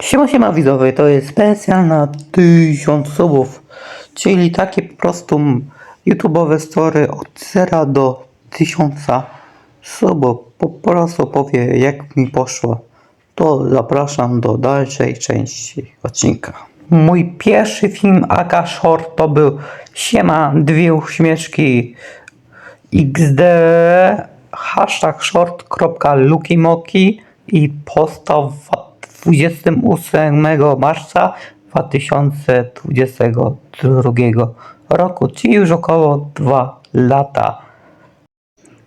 Siema, siema widzowie, to jest specjal na 1000 subów, czyli takie po prostu YouTube'owe story od 0 do 1000 subów. Po prostu powie jak mi poszło. To zapraszam do dalszej części odcinka. Mój pierwszy film Aka Short to był Siema, dwie uśmieszki XD hashtag short.lukimoki i postał w 28 marca 2022 roku, czyli już około 2 lata.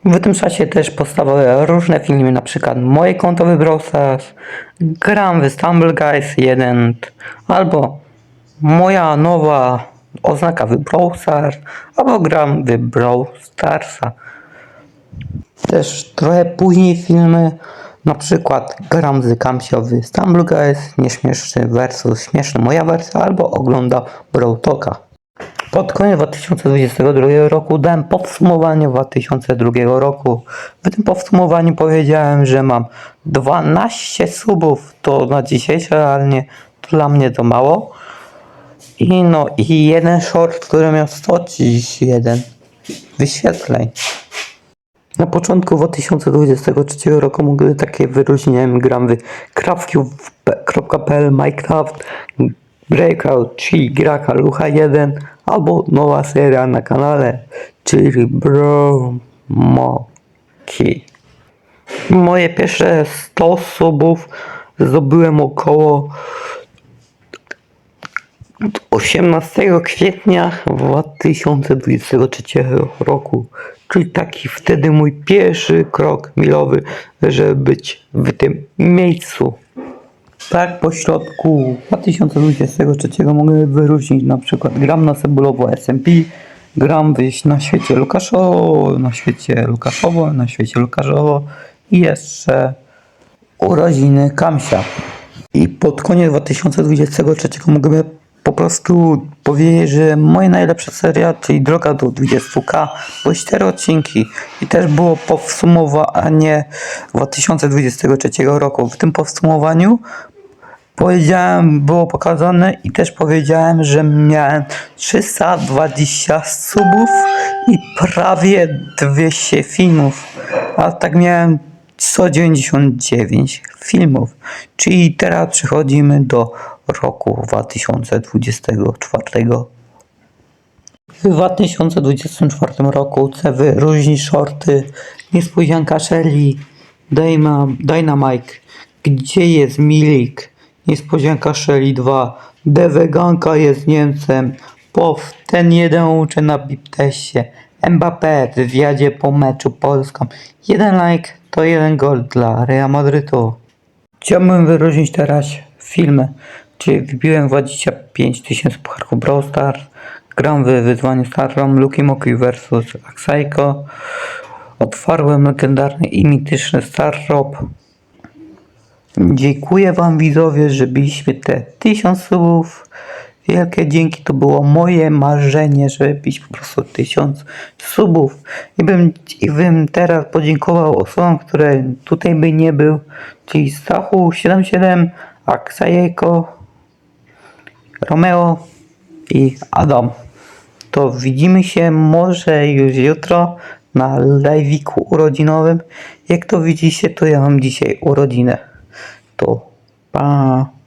W tym czasie też powstawały różne filmy, na przykład moje konto w Brawl Stars, gram w Stumble Guys 1, albo moja nowa oznaka w Brawl Stars, albo gram w Brawl Starsa. Też trochę później filmy, na przykład gram z Kamsiowy Stumble Guys, nieśmieszny versus śmieszny moja wersja, albo ogląda Brawl Talka. Pod koniec 2022 roku dałem podsumowanie 2002 roku. W tym podsumowaniu powiedziałem, że mam 12 subów, to na dzisiejsze realnie dla mnie to mało. I no i jeden short, który miał 131 wyświetleń. Na początku 2023 roku mogły takie wyróżnienia gram w craftcube.pl Minecraft, Breakout, czyli gra Kalucha 1 albo nowa seria na kanale, czyli Bromoki. Moje pierwsze 100 subów zdobyłem około 18 kwietnia 2023 roku, czyli taki wtedy mój pierwszy krok milowy, żeby być w tym miejscu. Tak po środku 2023 mogę wyróżnić na przykład gram na Cebulowo SMP, gram wyjść na świecie Lukaszowo, na świecie Lukaszowo, na świecie Lukaszowo i jeszcze urodziny Kamsia. I pod koniec 2023 mogę po prostu powiedzieć, że moja najlepsza seria, czyli Droga do 20k, były 4 odcinki i też było podsumowanie 2023 roku. W tym podsumowaniu powiedziałem, było pokazane i też powiedziałem, że miałem 320 subów i prawie 200 filmów, a tak miałem 199 filmów. Czyli teraz przechodzimy do roku 2024. W 2024 roku chcę wyróżnić shorty Niespodzianka Shelly, Dynamite, Gdzie jest Milik, Niespodzianka Shelly 2, Deweganka jest Niemcem, POW, ten jeden uczy na Biptesie, Mbappé w wywiadzie po meczu Polską, jeden like to jeden gol dla Real Madrytu. Chciałbym wyróżnić teraz filmy, czyli wbiłem 25 tysięcy pucharków Brawl Stars, gram w wyzwaniu Starrom, Luki Moki vs Axaiko, otwarłem legendarny i mityczny Star Rob. Dziękuję Wam widzowie, że byliśmy te 1000 subów. Wielkie dzięki, to było moje marzenie, żeby być po prostu 1000 subów. I bym, I bym teraz podziękował osobom, które tutaj by nie był, czyli Stachu77, Aksajeko, Romeo i Adam. To widzimy się może już jutro na live'iku urodzinowym. Jak to widzicie, to ja mam dzisiaj urodzinę. To pa.